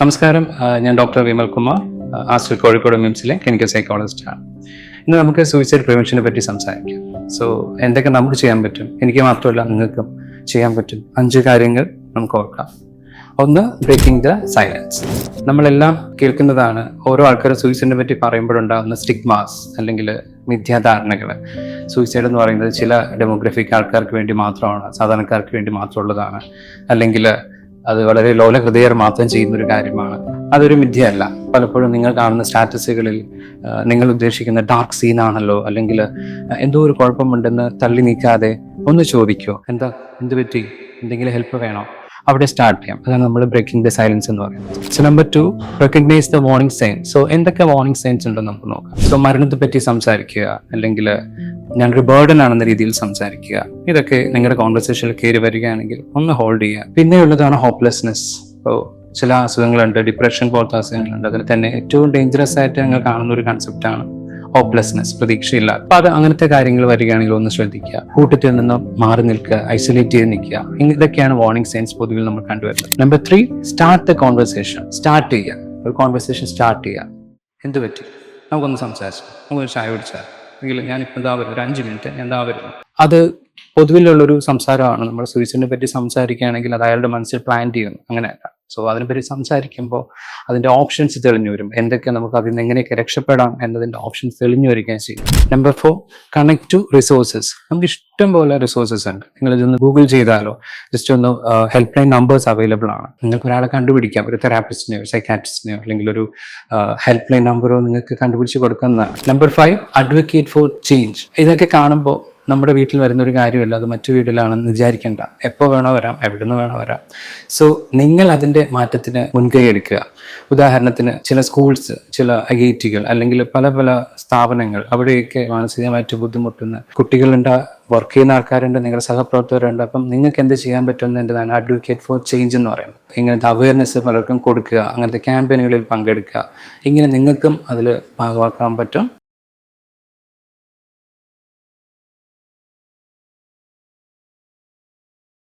നമസ്കാരം. ഞാൻ doctor Vimal Kumar. Aster Kozhikode മിംസിലെ ക്ലിനിക്കൽ ആണ്. ഇന്ന് നമുക്ക് സൂയിസൈഡ് പ്രിവെൻഷനെ പറ്റി സംസാരിക്കാം. സോ എന്തൊക്കെ നമുക്ക് ചെയ്യാൻ പറ്റും? എനിക്ക് മാത്രമല്ല നിങ്ങൾക്കും ചെയ്യാൻ പറ്റും. അഞ്ച് കാര്യങ്ങൾ നമുക്ക് ഓർക്കാം. ഒന്ന് ബ്രേക്കിംഗ് ദ സൈലൻസ് നമ്മളെല്ലാം കേൾക്കുന്നതാണ് ഓരോ ആൾക്കാരും സൂയിസൈഡിനെ പറ്റി പറയുമ്പോഴുണ്ടാകുന്ന സ്റ്റിഗ്മാസ് അല്ലെങ്കിൽ മിഥ്യാധാരണകൾ. സൂയിസൈഡ് എന്ന് പറയുന്നത് ചില ഡെമോഗ്രഫിക് ആൾക്കാർക്ക് വേണ്ടി മാത്രമാണ് സാധാരണക്കാർക്ക് വേണ്ടി മാത്രമുള്ളതാണ്. അല്ലെങ്കിൽ അത് വളരെ ലോല ഹൃദയർ മാത്രം ചെയ്യുന്ന ഒരു കാര്യമാണ്. അതൊരു മിഥ്യയല്ല. പലപ്പോഴും നിങ്ങൾ കാണുന്ന സ്റ്റാറ്റസുകളിൽ നിങ്ങൾ ഉദ്ദേശിക്കുന്ന ഡാർക്ക് സീൻ ആണല്ലോ അല്ലെങ്കിൽ എന്തോ ഒരു കുഴപ്പമുണ്ടെന്ന് തള്ളി നീക്കാതെ ഒന്ന് ചോദിക്കോ. എന്താ എന്ത് പറ്റി? എന്തെങ്കിലും ഹെൽപ്പ് വേണോ? അവിടെ സ്റ്റാർട്ട് ചെയ്യാം. അതാണ് നമ്മൾ ബ്രേക്കിംഗ് ദ സൈലൻസ് എന്ന് പറയുന്നത്. So number two recognise the warning signs so എന്തൊക്കെ വാർണിംഗ് സൈൻസ് ഉണ്ടെന്ന് നമുക്ക് നോക്കാം. സോ മരണത്തെ പറ്റി സംസാരിക്കുക അല്ലെങ്കിൽ ഞാനൊരു ബേർഡൻ ആണെന്ന രീതിയിൽ സംസാരിക്കുക. ഇതൊക്കെ നിങ്ങളുടെ കോൺവെർസേഷനിൽ കയറി വരികയാണെങ്കിൽ ഒന്ന് ഹോൾഡ് ചെയ്യുക. പിന്നെയുള്ളതാണ് ഹോപ്പ്ലെസ്നെസ് ഇപ്പോൾ ചില അസുഖങ്ങളുണ്ട് ഡിപ്രഷൻ പോലത്തെ അസുഖങ്ങളുണ്ട്. അതിൽ തന്നെ ഏറ്റവും ഡേഞ്ചറസ് ആയിട്ട് ഞങ്ങൾ കാണുന്ന ഒരു കൺസെപ്റ്റാണ് ഹോപ്പ്ലെസ്നെസ് പ്രതീക്ഷയില്ല അപ്പൊ അത് അങ്ങനത്തെ കാര്യങ്ങൾ വരികയാണെങ്കിൽ ഒന്ന് ശ്രദ്ധിക്കുക. കൂട്ടത്തിൽ നിന്ന് മാറി നിൽക്കുക ഐസൊലേറ്റ് ചെയ്ത് നിൽക്കുക. ഇതൊക്കെയാണ് വാർണിംഗ് സൈൻസ് പൊതുവിൽ നമ്മൾ കണ്ടുവരുന്നത്. Number three start the conversation start ചെയ്യുക. ഒരു കോൺവെർസേഷൻ സ്റ്റാർട്ട് ചെയ്യുക. എന്ത് പറ്റി നമുക്കൊന്ന് സംസാരിച്ചു നമുക്കൊരു ചായ കുടിച്ചാൽ എങ്കിൽ ഞാനിപ്പോൾ ഇതാ വരും ഒരു അഞ്ച് മിനിറ്റ് ഞാൻ ഇതാ വരുന്നു. അത് പൊതുവിലുള്ളൊരു സംസാരമാണ്. നമ്മൾ സൂയിസൈഡിനെ പറ്റി സംസാരിക്കുകയാണെങ്കിൽ അത് അയാളുടെ മനസ്സിൽ പ്ലാൻ ചെയ്യുന്നു. അങ്ങനെയല്ല. സോ അതിനെപ്പറ്റി സംസാരിക്കുമ്പോൾ അതിന്റെ ഓപ്ഷൻസ് തെളിഞ്ഞു വരും. എന്തൊക്കെ നമുക്ക് അതിൽ നിന്ന് എങ്ങനെയൊക്കെ രക്ഷപ്പെടാം എന്നതിന്റെ ഓപ്ഷൻസ് തെളിഞ്ഞു വരികയും ചെയ്യും. Number four connect to resources നമുക്ക് ഇഷ്ടം പോലെ റിസോഴ്സസ് ഉണ്ട്. നിങ്ങൾ ഇതൊന്ന് ഗൂഗിൾ ചെയ്താലോ ജസ്റ്റ് ഒന്ന് ഹെൽപ്പ് ലൈൻ നമ്പേഴ്സ് അവൈലബിൾ ആണ്. നിങ്ങൾക്ക് ഒരാളെ കണ്ടുപിടിക്കാം. ഒരു തെറാപ്പിസ്റ്റിനെയോ സൈക്കാട്രിസ്റ്റിനെയോ അല്ലെങ്കിൽ ഒരു ഹെൽപ്പ് ലൈൻ നമ്പറോ നിങ്ങൾക്ക് കണ്ടുപിടിച്ച് കൊടുക്കുന്നതാണ്. Number five advocate for change ഇതൊക്കെ കാണുമ്പോൾ നമ്മുടെ വീട്ടിൽ വരുന്ന ഒരു കാര്യമല്ല അത് മറ്റു വീട്ടിലാണെന്ന് വിചാരിക്കേണ്ട. എപ്പോൾ വേണോ വരാം എവിടെ നിന്ന് വേണോ വരാം. സോ നിങ്ങൾ അതിന്റെ മാറ്റത്തിന് മുൻകൈ എടുക്കുക. ഉദാഹരണത്തിന് ചില സ്കൂൾസ് ചില ഐ ഐ ടികൾ അല്ലെങ്കിൽ പല പല സ്ഥാപനങ്ങൾ അവിടെയൊക്കെ മാനസികമായിട്ട് ബുദ്ധിമുട്ടുന്ന കുട്ടികളുണ്ട് വർക്ക് ചെയ്യുന്ന ആൾക്കാരുണ്ട് നിങ്ങളുടെ സഹപ്രവർത്തകരുണ്ട്. അപ്പം നിങ്ങൾക്ക് എന്ത് ചെയ്യാൻ പറ്റുമെന്നതിന്റെതാണ് അഡ്വക്കേറ്റ് ഫോർ ചേഞ്ച് എന്ന് പറയുന്നത്? ഇങ്ങനത്തെ അവയർനെസ് പലർക്കും കൊടുക്കുക അങ്ങനത്തെ ക്യാമ്പയിനുകളിൽ പങ്കെടുക്കുക. ഇങ്ങനെ നിങ്ങൾക്കും അതിൽ ഭാഗമാക്കാൻ പറ്റും.